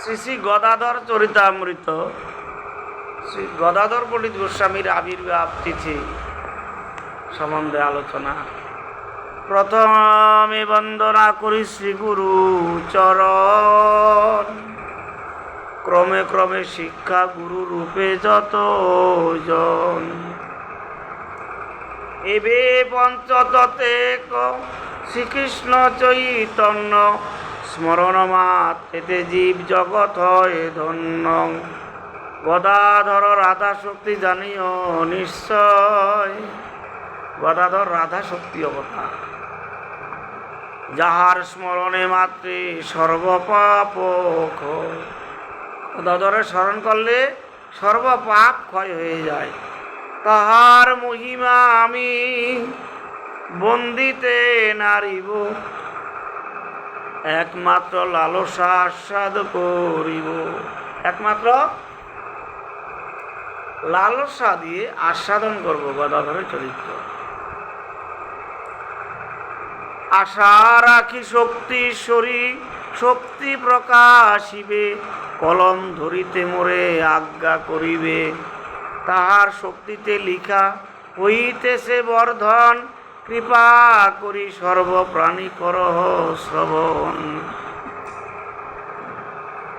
শ্রী শ্রী গদাধর চরিতামৃত, শ্রী গদাধর পণ্ডিত গোস্বামীর আবির্ভাব তিথি সম্বন্ধে আলোচনা। প্রথমে বন্দনা করি শ্রী গুরু চরণ। ক্রমে ক্রমে শিক্ষা গুরু রূপে যত জন। এবে পঞ্চততে শ্রীকৃষ্ণ চৈতন্য স্মরণ এতে জীব জগৎ হয় ধন্য। গদাধর রাধা শক্তি জানিও নিশ্চয়। গদাধর রাধা শক্তি অবতার। যাহার স্মরণে মাত্রে সর্বপাপ। গদাধরের স্মরণ করলে সর্বপাপ ক্ষয় হয়ে যায়। তাহার মহিমা আমি বন্দিতে নারিব। একমাত্র লালসা আস্বাদ করিব। একমাত্র লালসা দিয়ে আস্বাদন করব গদাধরের চরিত্র। আশা রাখি শক্তিশ্বরী শক্তি প্রকাশিবে, কলম ধরিতে মোরে আজ্ঞা করিবে। তাহার শক্তিতে লিখা হইতেছে বর্ধন কৃপা করি সর্বপ্রাণী করহ শ্রবণ।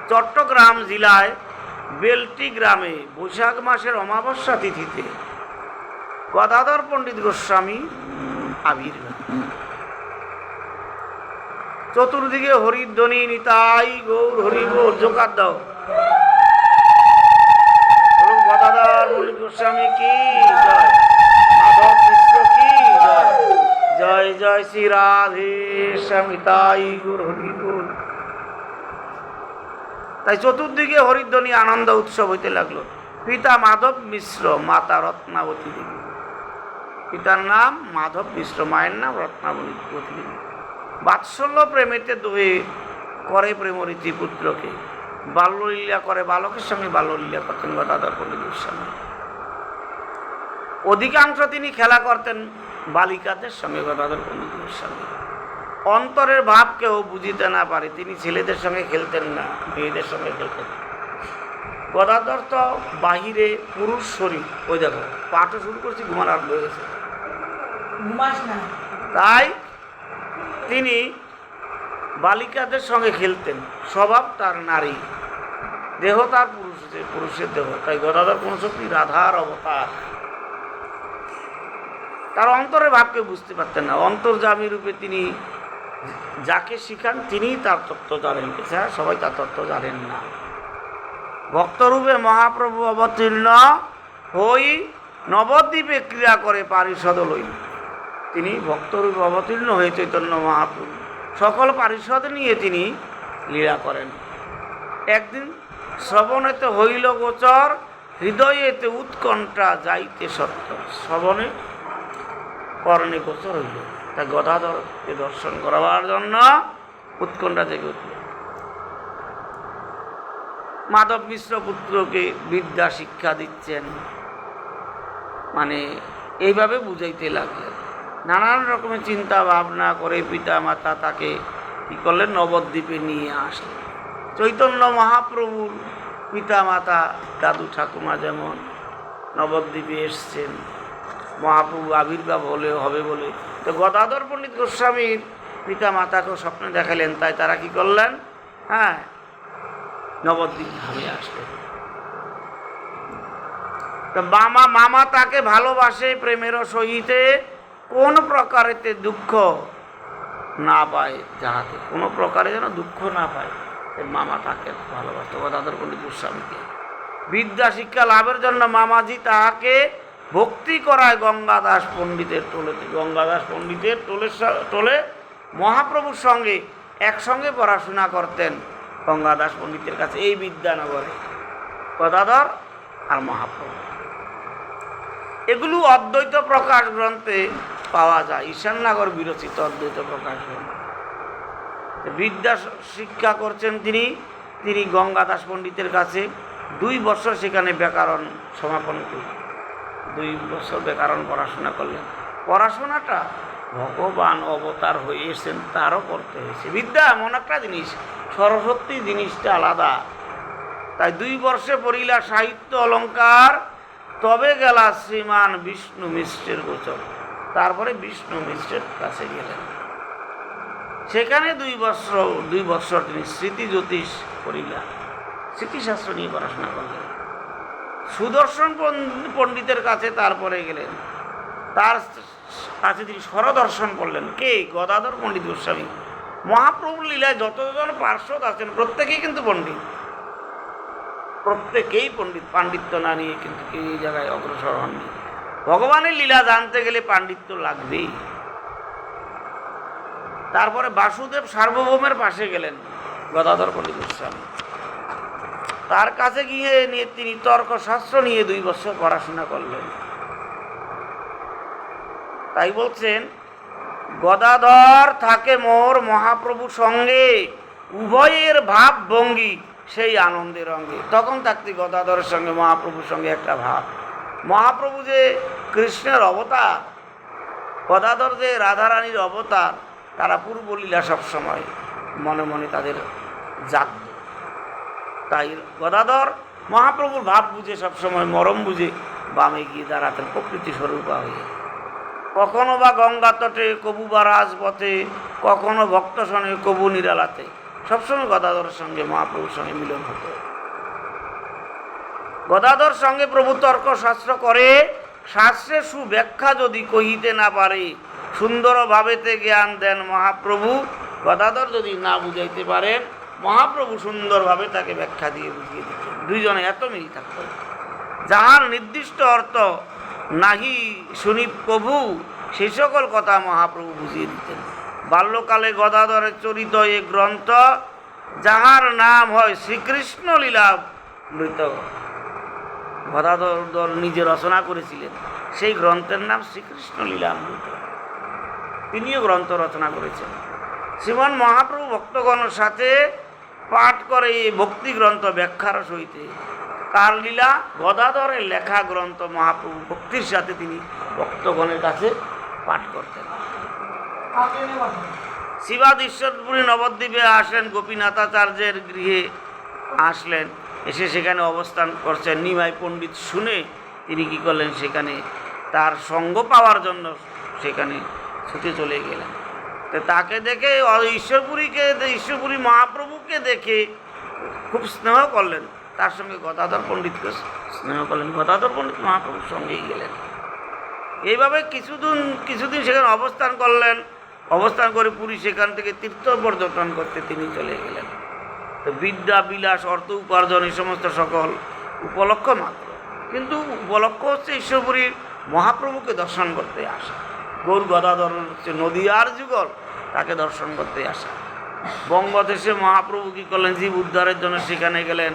চট্টগ্রাম জেলায় বেলটি গ্রামে বৈশাখ মাসের অমাবস্যা তিথিতে গদাধর পণ্ডিত গোস্বামী আবির্ভাব। চতুর্দিকে হরিধ্বনি নিতাই গৌর হরি গৌর জোকার দাও গদাধর পণ্ডিত গোস্বামী, কি জয়? জয় জয় শ্রী রাধে শ্যামিতাই গৌর তাই চতুর্দিকে হরিধ্বনি আনন্দ উৎসব হইতে লাগল। পিতা মাধব মিশ্র, মাতা রত্নাবতী দেবী। পিতার নাম মাধব মিশ্র, মায়ের নাম রত্নাবতী দেবী। বাৎসল্য প্রেমেতে দোহে করে প্রেমরীতি পুত্রকে। বাল্যলীলা করে বালকের সঙ্গে বাল্যলীলা করতেন গদাধর পণ্ডিত গোস্বামী। অধিকাংশ তিনি খেলা করতেন বালিকাদের সঙ্গে গদাধর পণ্ডিত গোস্বামী অন্তরের ভাব কেউ বুঝিতে না পারে তিনি ছেলেদের সঙ্গে খেলতেন না মেয়েদের সঙ্গে খেলতেন গদাধর তো বাহিরে পুরুষ শরীর ওই দেখো পাঠও শুরু করছি ঘুমার আর হয়ে গেছে। তাই তিনি বালিকাদের সঙ্গে খেলতেন স্বভাব তার নারী। দেহ তার পুরুষের পুরুষের দেহ। তাই গদাধর কোনো শক্তি রাধার অবতার। তার অন্তরের ভাবকে বুঝতে পারতেন না। অন্তর্জামী রূপে তিনি যাকে শিখান, তিনিই তার তত্ত্ব জানেন। এছাড়া সবাই তার তত্ত্ব জানেন না। ভক্তরূপে মহাপ্রভু অবতীর্ণ হই নবদ্বীপে ক্রিয়া করে পারিষদ লই। তিনি ভক্তরূপে অবতীর্ণ হয়ে চৈতন্য মহাপ্রভু। সকল পারিষদ নিয়ে তিনি লীলা করেন। একদিন শ্রবণেতে হইল গোচর, হৃদয়েতে উৎকণ্ঠা যাইতে সত্য। শ্রবণে কর্ণে গোচর হইল। তা গদাধরকে দর্শন করাবার জন্য উৎকণ্ঠা থেকে উঠল। মাধব মিশ্র পুত্রকে বিদ্যা শিক্ষা দিচ্ছেন। মানে এইভাবে বুঝাইতে লাগলেন। নানান রকমের চিন্তা ভাবনা করে পিতা মাতা তাকে কী করলেন? নবদ্বীপে নিয়ে আসলেন। চৈতন্য মহাপ্রভুর পিতা মাতা দাদু ঠাকুমা যেমন নবদ্বীপে এসছেন মহাপ্রভু আবির্ভাব হলে হবে বলে। তো গদাধর পণ্ডিত গোস্বামীর পিতা মাতাকেও স্বপ্নে দেখালেন, তাই তারা কি করলেন? হ্যাঁ নবদ্বীপ ধামে আসলেন। তো মামা মামা তাকে ভালোবাসে, প্রেমের সহিতে কোন প্রকারেতে দুঃখ না পায় যাহাতে কোনো প্রকারে যেন দুঃখ না পায় মামা তাকে ভালোবাসত গদাধর পণ্ডিত গোস্বামীকে। বিদ্যা শিক্ষা লাভের জন্য মামাজি তাহাকে ভক্তি করায় গঙ্গাদাস পণ্ডিতের টোলেতে গঙ্গাদাস পণ্ডিতের টোলের টোলে মহাপ্রভুর সঙ্গে একসঙ্গে পড়াশোনা করতেন গঙ্গাদাস পণ্ডিতের কাছে এই বিদ্যানগরে, গদাধর আর মহাপ্রভু। এগুলো অদ্বৈত প্রকাশ গ্রন্থে পাওয়া যায়, ঈশাননগর বিরচিত অদ্বৈত প্রকাশ গ্রন্থ। বিদ্যা শিক্ষা করছেন তিনি তিনি গঙ্গাদাস পণ্ডিতের কাছে দুই বছর সেখানে ব্যাকরণ সমাপন করলেন দুই বছর ব্যাকরণ পড়াশোনা করলেন। পড়াশোনাটা ভগবান অবতার হয়ে এসেছেন তারও করতে হয়েছে। বিদ্যা এমন একটা জিনিস, সরস্বতী জিনিসটা আলাদা। তাই দুই বর্ষে পড়িলা সাহিত্য অলংকার তবে গেলা শ্রীমান বিষ্ণু মিশ্রের গোচর। তারপরে বিষ্ণু মিশ্রের কাছে গেলেন। সেখানে দুই বছর দুই বছর তিনি স্মৃতি জ্যোতিষ পড়িলা স্মৃতিশাস্ত্র নিয়ে পড়াশোনা করলেন। সুদর্শন পণ্ড- পণ্ডিতের কাছে তারপরে গেলেন। তার কাছে তিনি স্বরদর্শন করলেন। কে? গদাধর পণ্ডিত গোস্বামী। মহাপ্রভুর লীলায় যতজন পার্শ্বদ আছেন, প্রত্যেকেই কিন্তু পণ্ডিত। প্রত্যেকেই পণ্ডিত, পাণ্ডিত্য না নিয়ে কিন্তু কেউ এই জায়গায় অগ্রসর হননি। ভগবানের লীলা জানতে গেলে পাণ্ডিত্য লাগবেই। তারপরে বাসুদেব সার্বভৌমের পাশে গেলেন গদাধর পণ্ডিত গোস্বামী। তার কাছে গিয়ে নিয়ে তিনি তর্কশাস্ত্র নিয়ে দুই বছর পড়াশোনা করলেন। তাই বলছেন, গদাধর থাকে মোর মহাপ্রভু সঙ্গে, উভয়ের ভাব ভঙ্গি সেই আনন্দের অঙ্গে। তখন থাকতে গদাধরের সঙ্গে, মহাপ্রভুর সঙ্গে একটা ভাব। মহাপ্রভু যে কৃষ্ণের অবতার, গদাধর যে রাধারানীর অবতার, তারা পূর্বলীলা সবসময় মনে মনে তাদের জাগত। তাই গদাধর মহাপ্রভুর ভাব বুঝে সবসময় মরম বুঝে বামে গিয়ে দাঁড়াতেন প্রকৃতি স্বরূপা হয়ে। কখনো বা গঙ্গা তটে, কবু বা রাজপথে, কখনো ভক্ত সঙ্গে, কবু নিরালাতে। সবসময় গদাধরের সঙ্গে, মহাপ্রভুর সঙ্গে মিলন হতো। গদাধর সঙ্গে প্রভু তর্ক শাস্ত্র করে শাস্ত্রের সুব্যাখ্যা যদি কহিতে না পারে, সুন্দরভাবেতে জ্ঞান দেন মহাপ্রভু। গদাধর যদি না বুঝাইতে পারেন মহাপ্রভু সুন্দরভাবে তাকে ব্যাখ্যা দিয়ে বুঝিয়ে দিতেন দুইজনে এত মিল থাকত যাহার নির্দিষ্ট অর্থ নাহি শুনি প্রভু সেই সকল কথা মহাপ্রভু বুঝিয়ে দিতেন। বাল্যকালে গদাধরের চরিত এ গ্রন্থ, যাহার নাম হয় শ্রীকৃষ্ণ লীলা মৃত। গদাধর নিজে রচনা করেছিলেন। সেই গ্রন্থের নাম শ্রীকৃষ্ণ লীলামৃত তিনিও গ্রন্থ রচনা করেছেন। শ্রীমান মহাপ্রভু ভক্তগণের সাথে পাঠ করে এই ভক্তি গ্রন্থ ব্যাখ্যার সহিতে কার লীলা? গদাধরের লেখা গ্রন্থ মহাপ্রভু ভক্তির সাথে তিনি ভক্তগণের কাছে পাঠ করতেন। শিবাদ ঈশ্বরপুরী নবদ্বীপে আসলেন গোপীনাথাচার্যের গৃহে আসলেন, এসে সেখানে অবস্থান করছেন। নিমাই পণ্ডিত শুনে তিনি কি করলেন? সেখানে তার সঙ্গ পাওয়ার জন্য সেখানে ছুটে চলে গেলেন। তাকে দেখে ঈশ্বরপুরীকে, ঈশ্বরপুরী মহাপ্রভুকে দেখে খুব স্নেহ করলেন। তার সঙ্গে গদাধর পণ্ডিতকে স্নেহ করলেন। গদাধর পণ্ডিত মহাপ্রভুর সঙ্গেই গেলেন। এইভাবে কিছুদিন কিছুদিন সেখানে অবস্থান করলেন। অবস্থান করে পুরী সেখান থেকে তীর্থ পর্যটন করতে তিনি চলে গেলেন। তো বিদ্যা, বিলাস, অর্থ, উপার্জন এই সমস্ত সকল উপলক্ষ মাত্র। কিন্তু উপলক্ষ হচ্ছে ঈশ্বরপুরীর মহাপ্রভুকে দর্শন করতে আসা। গৌর গদাধর হচ্ছে নদীয়ার যুগল, তাকে দর্শন করতে আসা। বঙ্গদেশে মহাপ্রভু কী করলেন? জীব উদ্ধারের জন্য সেখানে গেলেন।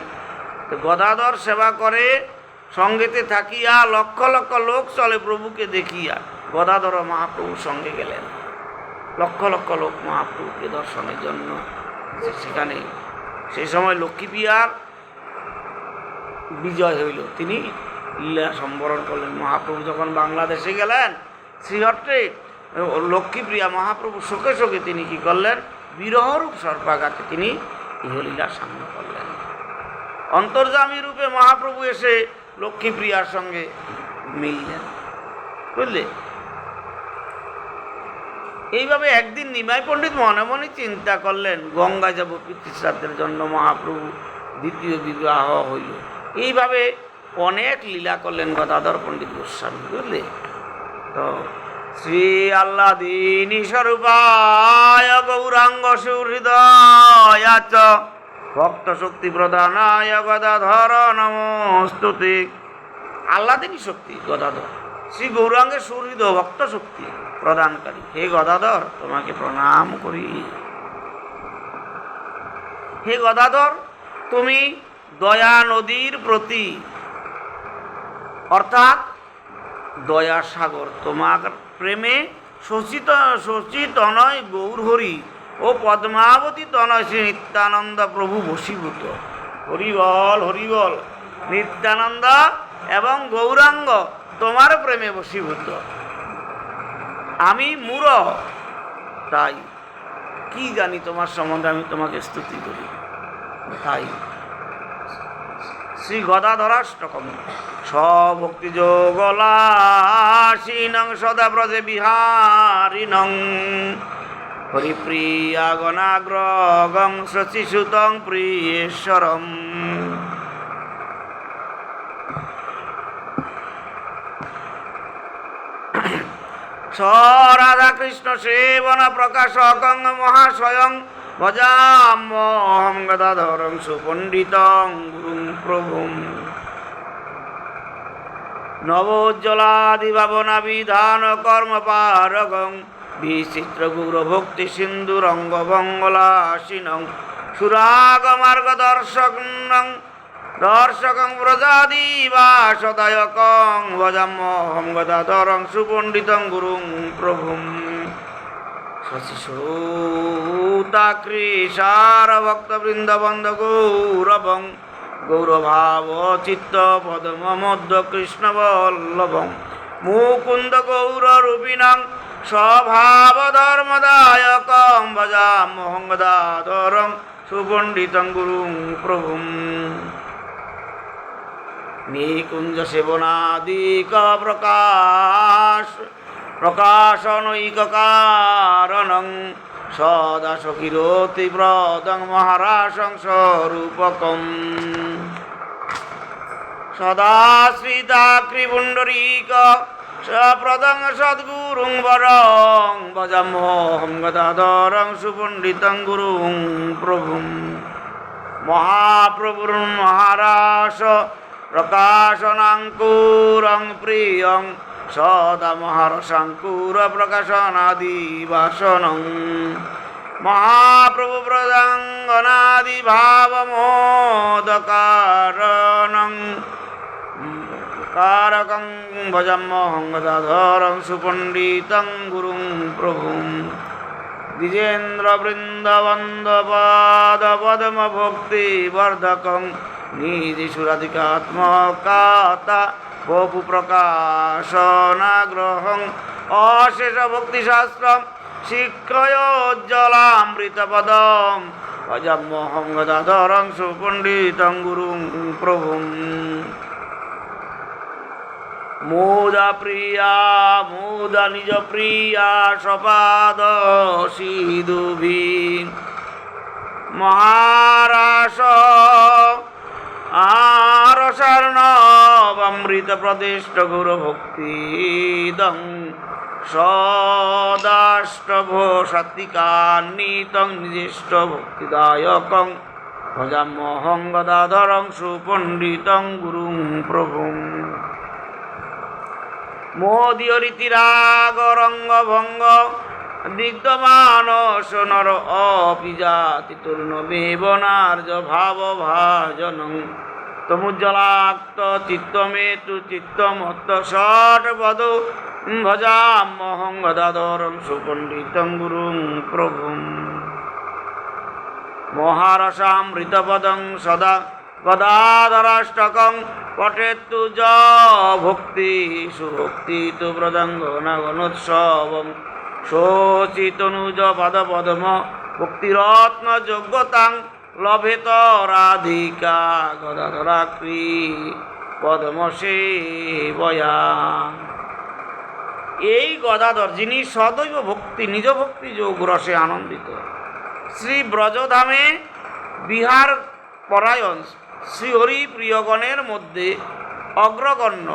গদাধর সেবা করে, সঙ্গেতে থাকিয়া লক্ষ লক্ষ লোক চলে প্রভুকে দেখিয়া গদাধর মহাপ্রভুর সঙ্গে গেলেন। লক্ষ লক্ষ লোক মহাপ্রভুকে দর্শনের জন্য সেখানে সেই সময় লক্ষ্মীপ্রিয়ার বিজয় হইল। তিনি লীলা সম্বরণ করলেন। মহাপ্রভু যখন বাংলাদেশে গেলেন শ্রীহট্টে লক্ষ্মীপ্রিয়া মহাপ্রভু শোকে শোকে তিনি কি করলেন? বিরহরূপ সর্পাগাকে তিনি ইহলীলা সামনে করলেন অন্তর্জামী রূপে মহাপ্রভু এসে লক্ষ্মীপ্রিয়ার সঙ্গে মিললেন। বুঝলে? এইভাবে একদিন নিমাই পণ্ডিত মনে মনে চিন্তা করলেন, গঙ্গা যাব পিতৃশ্রাদ্ধের জন্য মহাপ্রভু, দ্বিতীয় বিবাহ হইল। এইভাবে অনেক লীলা করলেন গদাধর পণ্ডিত গোস্বামী, বুঝলে? শ্রী আল্লাহ দিনী স্বরূপায় গৌরাঙ্গ সুহৃদয়াচ, ভক্ত শক্তি প্রধানায় গদাধর, নমস্তুতি। আল্লাদিনী শক্তি, গদাধর। শ্রী গৌরাঙ্গের সুহৃদ ভক্ত শক্তি প্রদানকারী। হে গদাধর, তোমাকে প্রণাম করি। হে গদাধর, তুমি দয়া নদীর প্রতি, অর্থাৎ দয়া সাগর, তোমার প্রেমে শোষিত শোষিত নয় গৌরহরি ও পদ্মাবতী তনয় শ্রী নিত্যানন্দ প্রভু বশীভূত। হরিবল হরিবল, নিত্যানন্দ এবং গৌরাঙ্গ তোমার প্রেমে বশীভূত। আমি মূর তাই কি জানি তোমার সম্বন্ধে আমি তোমাকে স্তুতি করি। তাই। শ্রী গদাধরাষ্টকম স্বভক্তি যোগলাসীনং সদা ব্রজে বিহারিণং। হরিপ্রিয়া গণাগ্রগং শশিসুতং প্রিয়েশ্বরম। স রাধা কৃষ্ণ সেবন প্রকাশকং মহাস্বয়ং ভজামহং গদাধরং সুপণ্ডিতং গুরুং প্রভুম। নবোজ্জ্বলাদি ভাবনা বিধান কর্ম পারগং বিচিত্র গুর ভক্তি সিন্ধু রঙ্গ বঙ্গলাসীনং সুরাগ মার্গ দর্শকং দর্শকং গুরুং প্রভুম। শশিসূতাকৃষার ভক্তবৃন্দ বন্ধ গৌরবং গৌরভাব চিত্ত পদম মধ্য কৃষ্ণ বল্লভং মুকুন্দ গৌররূপিণং স্বভাব ধর্মদায়কং ভজামহংগদাধরং সুপণ্ডিতং গুরুং প্রভুম। নিকুঞ্জ সেবনাদিক প্রকাশ প্রকাশনৈক কারণং। সদা সকিরতি ব্রদং মহারাসং স্বরূপকম। সদা শ্রীতাকৃপুণ্ডরীক সপ্রদং সদ্গুরুং বরং ভজমোহং গদাধরং সুপণ্ডিতং গুরুং প্রভুম। মহাপ্রভুর মহারাস প্রকাশনাঙ্কুরং প্রিয়ং সদা মহারসাঙ্কুর প্রকাশনাদিবাসনং মহাপ্রভু প্রদাঙ্গনাদি ভাবমোদকারণং। কারকং ভজমহং গদাধরং সুপণ্ডিতং বহু প্রকাশনাগ্রহং অশেষ ভক্তিশাস্ত্রম শিক্ষয়োজ্জ্বলামৃত পদম অজমহং গদাধরং সুপণ্ডিতং গুরুং প্রভুম মুদা প্রিয়া মুদা নিজ প্রিয়া সপাদ সিধুভীন মহারাস আর অমৃত প্রদিষ্ট গুরু ভক্তিদং সদাষ্টভ সাত্বিকান্বিতং নিদিষ্ট ভক্তিদায়কং ভজামহং গদাধরং সুপণ্ডিতং গুরুং প্রভুং। মোদীয় রীতিরাগ রঙ্গ দিগ্ধমান সোনর অপিজাতি তরুণ বেবনার্য ভাব ভাজনং। তমুজ্জ্বলাক্ত চিত্তমে তু চিত্তমত্ত ষট পদ ভজামহং সুপণ্ডিতং গুরুং প্রভুম। মহারসামৃতপদং সদা গদাধরাষ্টকং পঠেত্তু য ভক্তি সুভক্তি তু প্রদঙ্গনগনোৎসবং শোচিতনুজ পদ পদ্ম ভক্তিরত্ন যোগ্যতাং লভেত রাধিকা গদাধরাক্রী পদ্ম সেবয়া এই গদাধর যিনি সদৈব ভক্তি, নিজ ভক্তি যোগ রসে আনন্দিত। শ্রী ব্রজধামে বিহার পরায়ণ শ্রীহরি প্রিয়গণের মধ্যে অগ্রগণ্য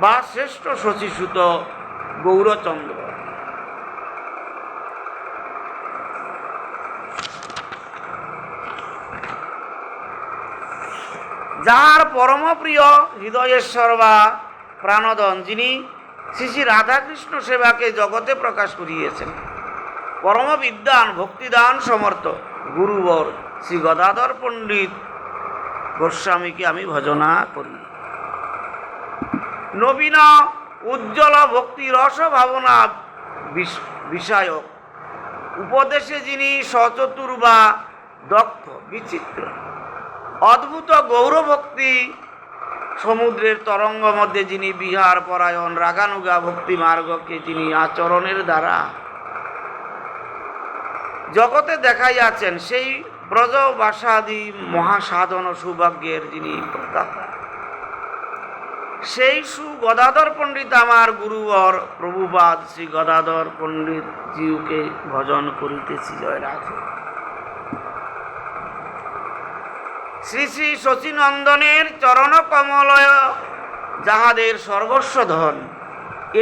বা শ্রেষ্ঠ শশীসূত গৌরচন্দ্র। যার পরম প্রিয় হৃদয়েশ্বর বা প্রাণদন, যিনি শ্রী শ্রী রাধাকৃষ্ণ সেবাকে জগতে প্রকাশ করিয়েছেন। পরম বিদ্যান, ভক্তিদান সমর্থ গুরুবর শ্রী গদাধর পণ্ডিত গোস্বামীকে আমি ভজনা করি। নবীন উজ্জ্বল ভক্তি রস ভাবনা বিষ- বিষয়ক। উপদেশে যিনি সচতুর বা দক্ষ, বিচিত্র। অদ্ভুত গৌরভক্তি সমুদ্রের তরঙ্গ মধ্যে যিনি বিহার পরায়ণ, রাগানুগা ভক্তি মার্গকে যিনি আচরণের দ্বারা জগতে দেখাইয়াছেন, সেই ব্রজবাসাদি মহাসাধন ও সৌভাগ্যের যিনি প্রদাতা। সেই সু গদাধর পণ্ডিত আমার গুরুবর প্রভুবাদ শ্রী গদাধর পণ্ডিত জিউকে ভজন করিতেছি জয় রাধে শ্রী শ্রী শচীনন্দনের চরণ কমলয় যাহাদের সর্বস্ব ধন।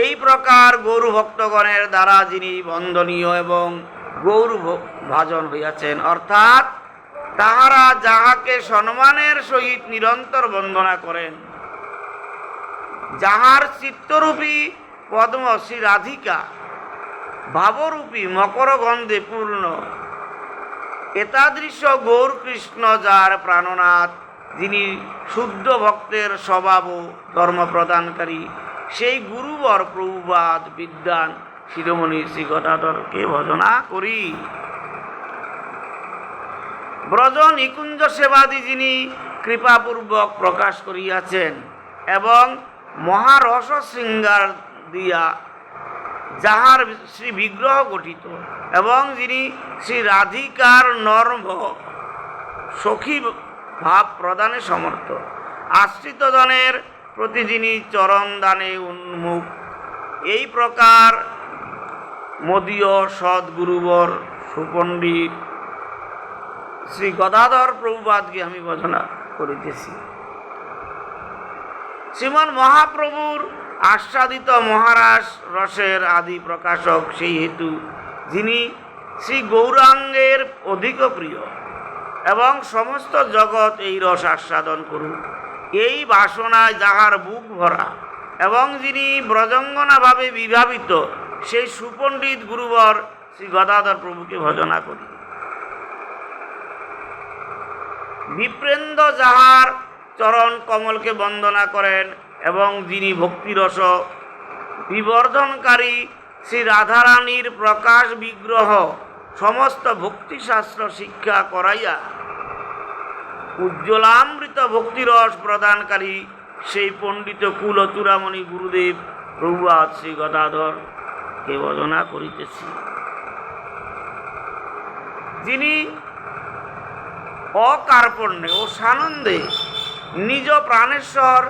এই প্রকার গৌর ভক্তগণের দ্বারা যিনি বন্দনীয় এবং গৌর ভাজন হইয়াছেন, অর্থাৎ তাহারা যাহাকে সম্মানের সহিত নিরন্তর বন্দনা করেন, যাহার চিত্তরূপী পদ্ম শ্রী রাধিকা, ভাবরূপী মকর গন্ধে পূর্ণ এতাদৃশ গৌর কৃষ্ণ যার প্রাণনাথ, যিনি শুদ্ধ ভক্তের স্বভাব ও ধর্ম প্রদানকারী, সেই গুরুবর প্রভুবাদ বিদ্যান শিরোমণি শ্রী গদাধরকে ভজনা করি। ব্রজ নিকুঞ্জ সেবাদি যিনি কৃপাপূর্বক প্রকাশ করিয়াছেন এবং মহারস শৃঙ্গার দিয়া যাহার শ্রী বিগ্রহ গঠিত। এবং যিনি শ্রী রাধিকার নর্ম সখী ভাব প্রদানে সমর্থ। আশ্রিতজনের প্রতি যিনি চরণ দানে উন্মুখ, এই প্রকার মদীয় সদ্গুরুবর সুপণ্ডিত শ্রী গদাধর প্রভুবাদকে আমি ভজনা করিতেছি। শ্রীমন মহাপ্রভুর আস্বাদিত মহারাস রসের আদি প্রকাশক সেই হেতু যিনি শ্রী গৌরাঙ্গের অধিক প্রিয় এবং সমস্ত জগৎ এই রস আস্বাদন করুক, এই বাসনায় যাহার বুক ভরা এবং যিনি ব্রজঙ্গনাভাবে বিভাবিত, সেই সুপণ্ডিত গুরুবর শ্রী গদাধর প্রভুকে ভজনা করি। বিপ্রেন্দ্র যাহার চরণ কমলকে বন্দনা করেন এবং যিনি ভক্তিরস বিবর্ধনকারী শ্রী রাধারানীর প্রকাশ বিগ্রহ, সমস্ত ভক্তিশাস্ত্র শিক্ষা করাইয়া উজ্জ্বলামৃত ভক্তিরস প্রদানকারী সেই পণ্ডিত কুল চূড়ামণি গুরুদেব প্রভুয়াদ শ্রী গদাধর কে বদনা করিতেছি। যিনি অকার্পণ্যে ও সানন্দে নিজ প্রাণেশ্বর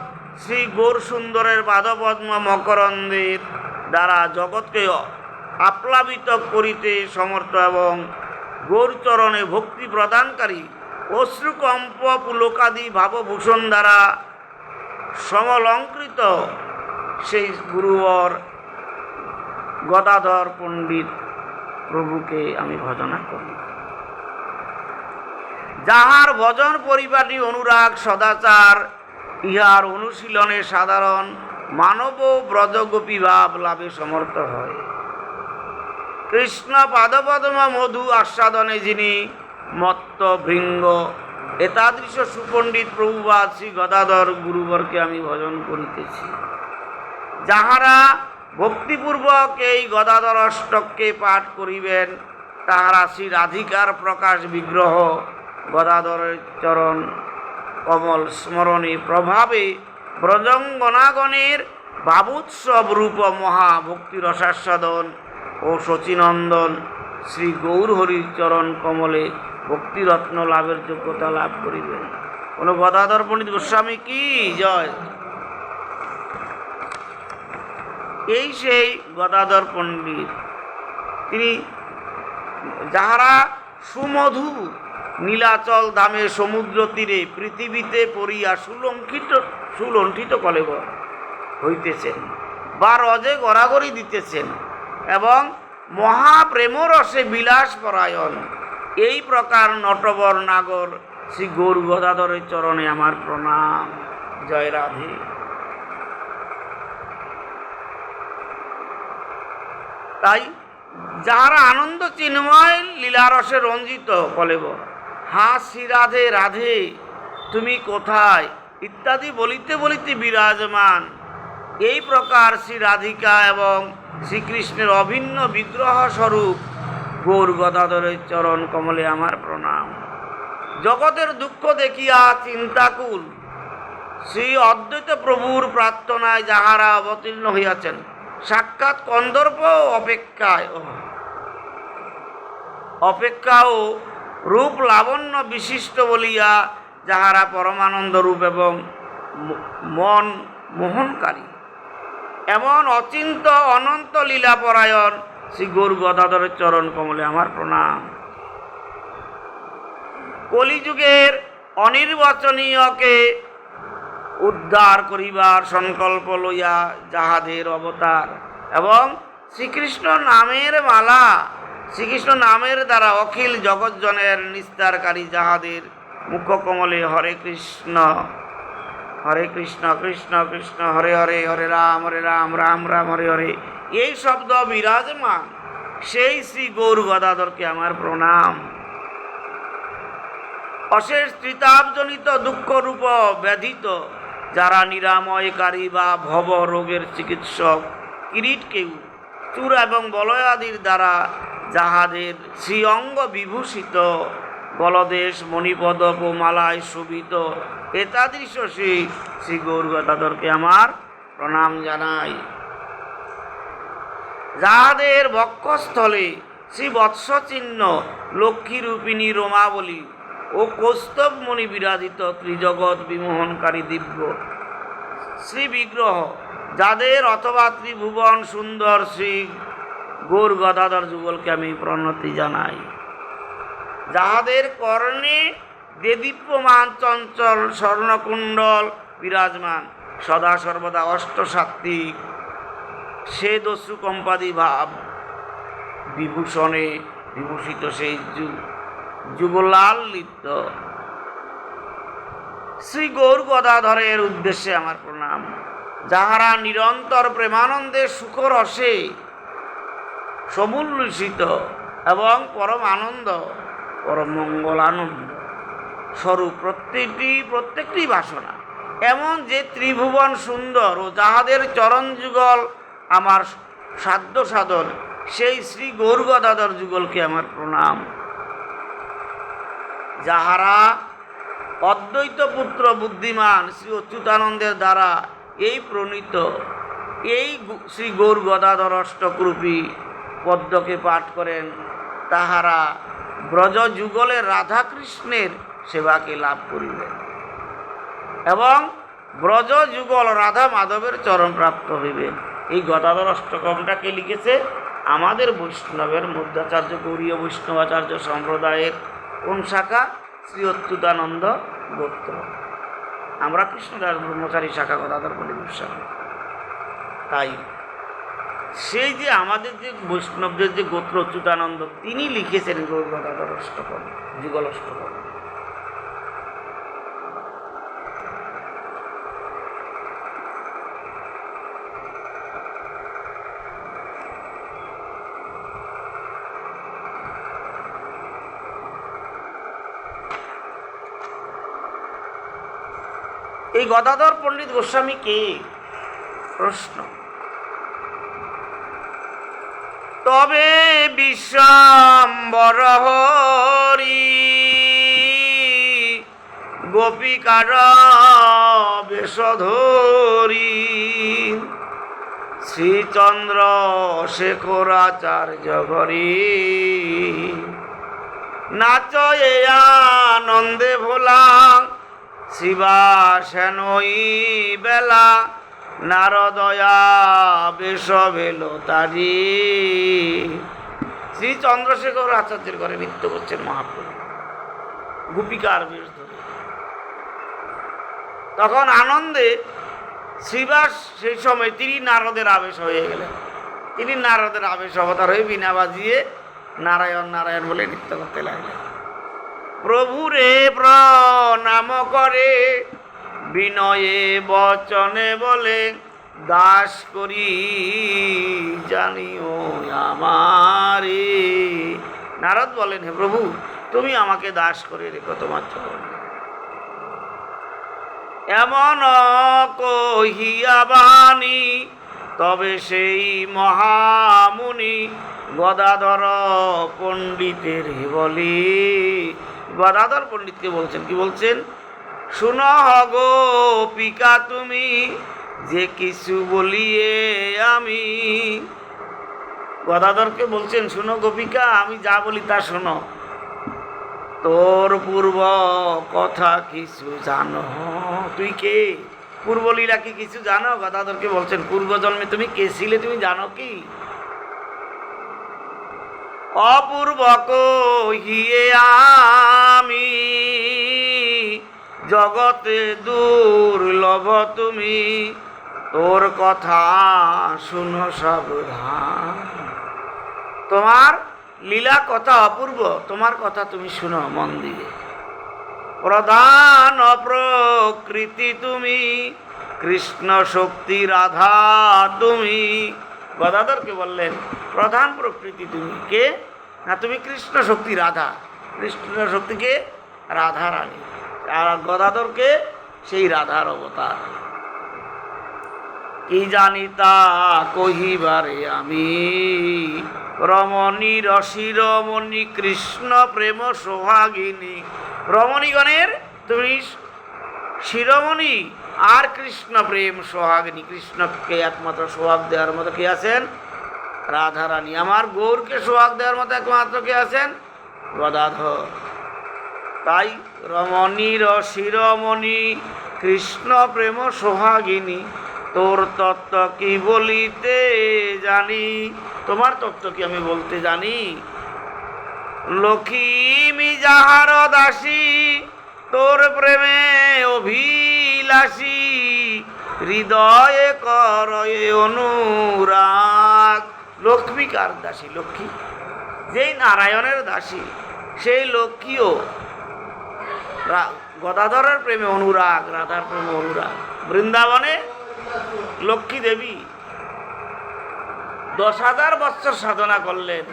শ্রী গৌর সুন্দরের পাদপদ্ম মকরন্দের দ্বারা জগৎকে আপ্লাবিত করিতে সমর্থ এবং গৌরচরণে ভক্তি প্রদানকারী অশ্রুকম্প পুলকাদি ভাবভূষণ দ্বারা সমলঙ্কৃত সেই গুরুবর গদাধর পণ্ডিত প্রভুকে আমি ভজনা করি। যাহার ভজন পরিপাটি অনুরাগ সদাচার, ইহার অনুশীলনে সাধারণ মানব ব্রজগোপী ভাব লাভে সমর্থ হয়। কৃষ্ণ পাদপদমা মধু আস্বাদনে যিনি মত্ত ভৃঙ্গ, এতাদৃশ সুপণ্ডিত প্রভুবাদ শ্রী গদাধর গুরুবরকে আমি ভজন করিতেছি। যাহারা ভক্তিপূর্বক এই গদাধর অষ্টককে পাঠ করিবেন, তাহারা শ্রী রাধিকার প্রকাশ বিগ্রহ গদাধরের চরণ কমল স্মরণে প্রভাবে ব্রজঙ্গনাগণের বাবুৎসব রূপ মহা ভক্তি রসাস্বাদন ও শচীনন্দন শ্রী গৌরহরির চরণ কমলে ভক্তিরত্ন লাভের যোগ্যতা লাভ করিবেন। কোন গদাধর পণ্ডিত গোস্বামী, কি জয়! এই সেই গদাধর পণ্ডিত। তিনি যাহারা সুমধু নীলাচল ধামে সমুদ্র তীরে পৃথিবীতে পড়িয়া সুলঙ্কিত সুলণ্ঠিত কলেবর হইতেছেন। বা রজে গড়াগড়ি দিতেছেন এবং মহাপ্রেমরসে বিলাস পরায়ণ এই প্রকার নটবর নাগর শ্রী গৌর গদাধরের চরণে আমার প্রণাম। জয় রাধে। তাই যাহারা আনন্দ চিন্ময় লীলারসে রঞ্জিত কলেব হা শ্রী রাধে রাধে, তুমি কোথায়? ইত্যাদি বলিতে বলিতে বিরাজমান। এই প্রকার শ্রী রাধিকা এবং শ্রীকৃষ্ণের অভিন্ন বিগ্রহ স্বরূপ গৌর গদাধরের চরণ কমলে আমার প্রণাম। জগতের দুঃখ দেখিয়া চিন্তাকুল শ্রী অদ্বৈত প্রভুর প্রার্থনায় যাহারা অবতীর্ণ হইয়াছেন, সাক্ষাৎ কন্দর্প অপেক্ষায়। অপেক্ষাও রূপ লাবণ্য বিশিষ্ট বলিয়া যাহারা পরমানন্দ রূপ এবং মন মোহনকারী। এমন অচিন্ত অনন্ত লীলাপরায়ণ শ্রী গৌর গদাধরের চরণ কমলে আমার প্রণাম। কলিযুগের অনির্বাচনীয়কে উদ্ধার করিবার সংকল্প লইয়া যাহাদের অবতার এবং শ্রীকৃষ্ণ নামের মালা, শ্রীকৃষ্ণ নামের দ্বারা অখিল জগৎজনের নিস্তারকারী যাহাদের মুখকমলে হরে কৃষ্ণ হরে কৃষ্ণ কৃষ্ণ কৃষ্ণ, হরে হরে হরে রাম হরে রাম রাম রাম, হরে হরে। এই শব্দ বিরাজমান। সেই শ্রী গৌর গদাধরকে আমার প্রণাম। অশেষ ত্রিতাপজনিত দুঃখরূপ ব্যাধিত যারা নিরাময়কারী বা ভব রোগের চিকিৎসক কিরিট কেউ চূড় এবং বলয়াদির দ্বারা যাহাদের শ্রীঅঙ্গ বিভূষিত গলদেশ মণিপদক ও মালায় শোভিত। এতাদৃশ শ্রী শ্রী গৌরগদাধরকে আমার প্রণাম জানাই। যাহাদের বক্ষস্থলে শ্রী বৎসচিহ্ন লক্ষ্মীরূপিণী রোমাবলী ও কৌস্তবমণি বিরাজিত ত্রিজগৎ বিমোহনকারী দিব্য। শ্রী বিগ্রহ, যাদের অথবা ত্রিভুবন সুন্দর শ্রী গৌর গদাধর যুগলকে আমি প্রণতি জানাই। যাহাদের কর্ণে দেদীপ্যমান চঞ্চল স্বর্ণকুণ্ডল বিরাজমান, সদা সর্বদা অষ্টসাত্ত্বিক সে দস্যু কম্পাদি ভাব। বিভূষণে বিভূষিত সেই যুগ যুগলাল লিপ্ত। শ্রী গৌর গদাধরের উদ্দেশ্যে আমার প্রণাম। যাহারা নিরন্তর প্রেমানন্দে সুখরসে, সমুল্লসিত এবং পরম আনন্দ পরম মঙ্গলানন্দ স্বরূপ প্রত্যেকটি প্রত্যেকটি বাসনা। এমন যে ত্রিভুবন সুন্দর ও যাহাদের চরণ যুগল আমার সাধ্য সাধন, সেই শ্রী গৌরগদাধর যুগলকে আমার প্রণাম। যাহারা অদ্বৈত পুত্র বুদ্ধিমান শ্রী অচ্যুতানন্দের দ্বারা এই প্রণীত, এই শ্রী গৌর গদাধর অষ্টকরূপী পদ্মকে পাঠ করেন, তাহারা ব্রজ যুগলের রাধাকৃষ্ণের সেবাকে লাভ করিবেন এবং ব্রজ যুগল রাধা মাধবের চরণ প্রাপ্ত হইবেন এই গদাধর অষ্টকমটাকে লিখেছে? আমাদের বৈষ্ণবের মধ্যাচার্য গৌরীয় বৈষ্ণবাচার্য সম্প্রদায়ের কোন শাখা? শ্রী অচ্যুতানন্দ গোত্র। আমরা কৃষ্ণদাস ব্রহ্মচারী শাখা গদাধর বলে বিশ্বাস তাই সেই যে আমাদের যে বৈষ্ণবদের যে গোত্র অচ্যুতানন্দ, তিনি লিখেছেন গৌর গদাধর অষ্টকম যুগল অষ্টকম এই গদাধর পণ্ডিত গোস্বামী কে? প্রশ্ন। তবে বিশ্বাম্বর হরি। গোপিকার বেশধরি। শ্রীচন্দ্র শেখরাচার্য ঘরি নাচ এ আনন্দে ভোলা, শিবা সেনই বেলা। নারদয়া বেশ বেল তারি শ্রী চন্দ্রশেখর আচার্যের ঘরে নৃত্য করছেন মহাপ্রভু। গোপিকার বেশ ধরে। তখন আনন্দে শ্রীবাস সেই সময় তিনি নারদের আবেশ হয়ে গেলেন। তিনি নারদের আবেশ অবতার হয়ে বিনা বাজিয়ে নারায়ণ নারায়ণ বলে নৃত্য করতে লাগলেন। প্রভুরে প্রণাম করে বিনয়ে বচনে বলে, দাস করি জানিও আমারে। নারদ বলেন, হে প্রভু, তুমি আমাকে দাস করে রেখো তোমার চরণে। এমন কহিয়া তবে সেই মহামুনি গদাধর পণ্ডিতের বলি। গদাধর পণ্ডিতকে বলছেন, কি বলছেন? শুন গো পিকা তুমি, যে কিছু বলিয়ে আমি। গদাধরকে বলছেন, শুনো গোপিকা আমি যা বলি তা শোনো। তোর পূর্ব কথা কিছু জানো। তুই কে? পূর্ব লীলা কি কিছু জানো? গদাধরকে বলছেন পূর্ব জন্মে তুমি কে ছিলে, তুমি জানো কি? অপূর্ব কহিয়ে আমি জগতে দুর্লভ তুমি। তোর কথা শুনো সাবধান। তোমার লীলা কথা অপূর্ব, তোমার কথা তুমি শুনো মন দিয়ে। প্রধান অপ্রকৃতি তুমি, কৃষ্ণ শক্তি রাধা তুমি। গদাধরকে বললেন, প্রধান প্রকৃতি তুমি, কে? না, তুমি কৃষ্ণ শক্তি রাধা। কৃষ্ণ শক্তিকে রাধা রানী। আর গদাধরকে সেই রাধার অবতার। কি জানি তা কহিবারে আমি? রমণী রসি, রমণী কৃষ্ণ, প্রেম সোহাগিনী। রমণীগণের তুমি শিরমণি আর কৃষ্ণ প্রেম সোহাগিনী। কৃষ্ণকে একমাত্র সোহাগ দেওয়ার মতো কে আছেন? রাধারানী। আমার গৌরকে সোহাগ দেওয়ার মতো একমাত্র কে আছেন? গদাধর। তাই রমণীর শিরোমণি, কৃষ্ণ প্রেম সোহাগিনী, তোর তত্ত্ব কি বলিতে জানি? তোমার তত্ত্ব কি আমি বলতে জানি? লক্ষ্মী যাহার দাসী, তোর প্রেমে অভিলাষী, হৃদয়ে করয়ে অনুরাগ। লক্ষ্মী কার দাসী? লক্ষ্মী। যেই নারায়ণের দাসী, সেই লক্ষ্মীও গদাধরের প্রেমে অনুরাগ, রাধার প্রেমে অনুরাগ। বৃন্দাবনে লক্ষ্মী দেবী দশ হাজার বৎসর সাধনা করলেন।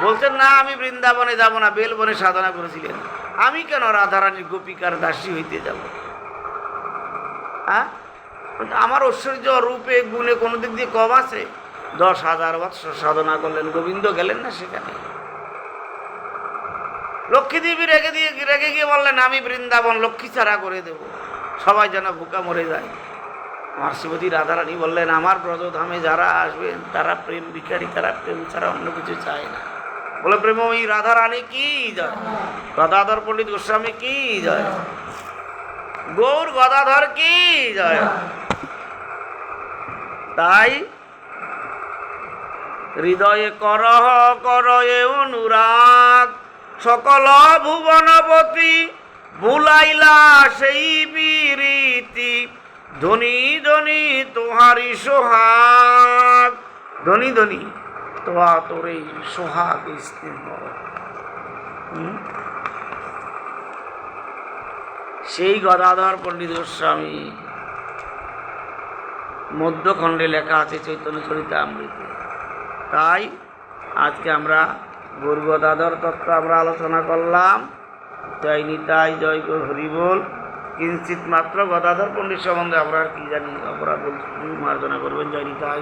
বলছেন, না, আমি বৃন্দাবনে যাব না, বেলবনে সাধনা করেছিলেন। আমি কেন রাধারানীর গোপিকার দাসী হইতে যাব? হ্যাঁ? আমার ঐশ্বর্য রূপে, গুণে কোনো দিক দিয়ে কম আছে। দশ হাজার বৎসর সাধনা করলেন। গোবিন্দ গেলেন না সেখানে। লক্ষ্মী দেবী রেখে দিয়ে রেখে গিয়ে বললেন, আমি বৃন্দাবন লক্ষ্মী ছাড়া করে দেব। সবাই যেন ভুকা মরে যায়। আমার শ্রীমতী রাধারানী বললেন, আমার ব্রজধামে যারা আসবেন, তারা প্রেম ভিখারি, তারা প্রেম ছাড়া অন্য কিছু চায় না। বলে, প্রেম ওই রাধারানী কি জয়? গদাধর পণ্ডিত গোস্বামী কি জয়? গৌর গদাধর কি জয়? তাই হৃদয়ে করহ করয়ে অনুরাগ সকল ভুবনপতি ভুলাইলা সেই বিরীতি ধনী ধনী তোহারি সোহাগ। ধনী ধনী, তোহা তোর এই সোহাগ? সেই গদাধর পণ্ডিত গোস্বামী মধ্যখণ্ডে লেখা আছে চৈতন্য চরিতামৃতে। তাই আজকে আমরা গুরু গদাধর তত্ত্ব আমরা আলোচনা করলাম। জয় নিতাই জয় গো হরিবোল কিঞ্চিত মাত্র গদাধর পণ্ডিত সম্বন্ধে আমরা কি জানি, অপরাধ মার্জনা করবেন জয় নিতাই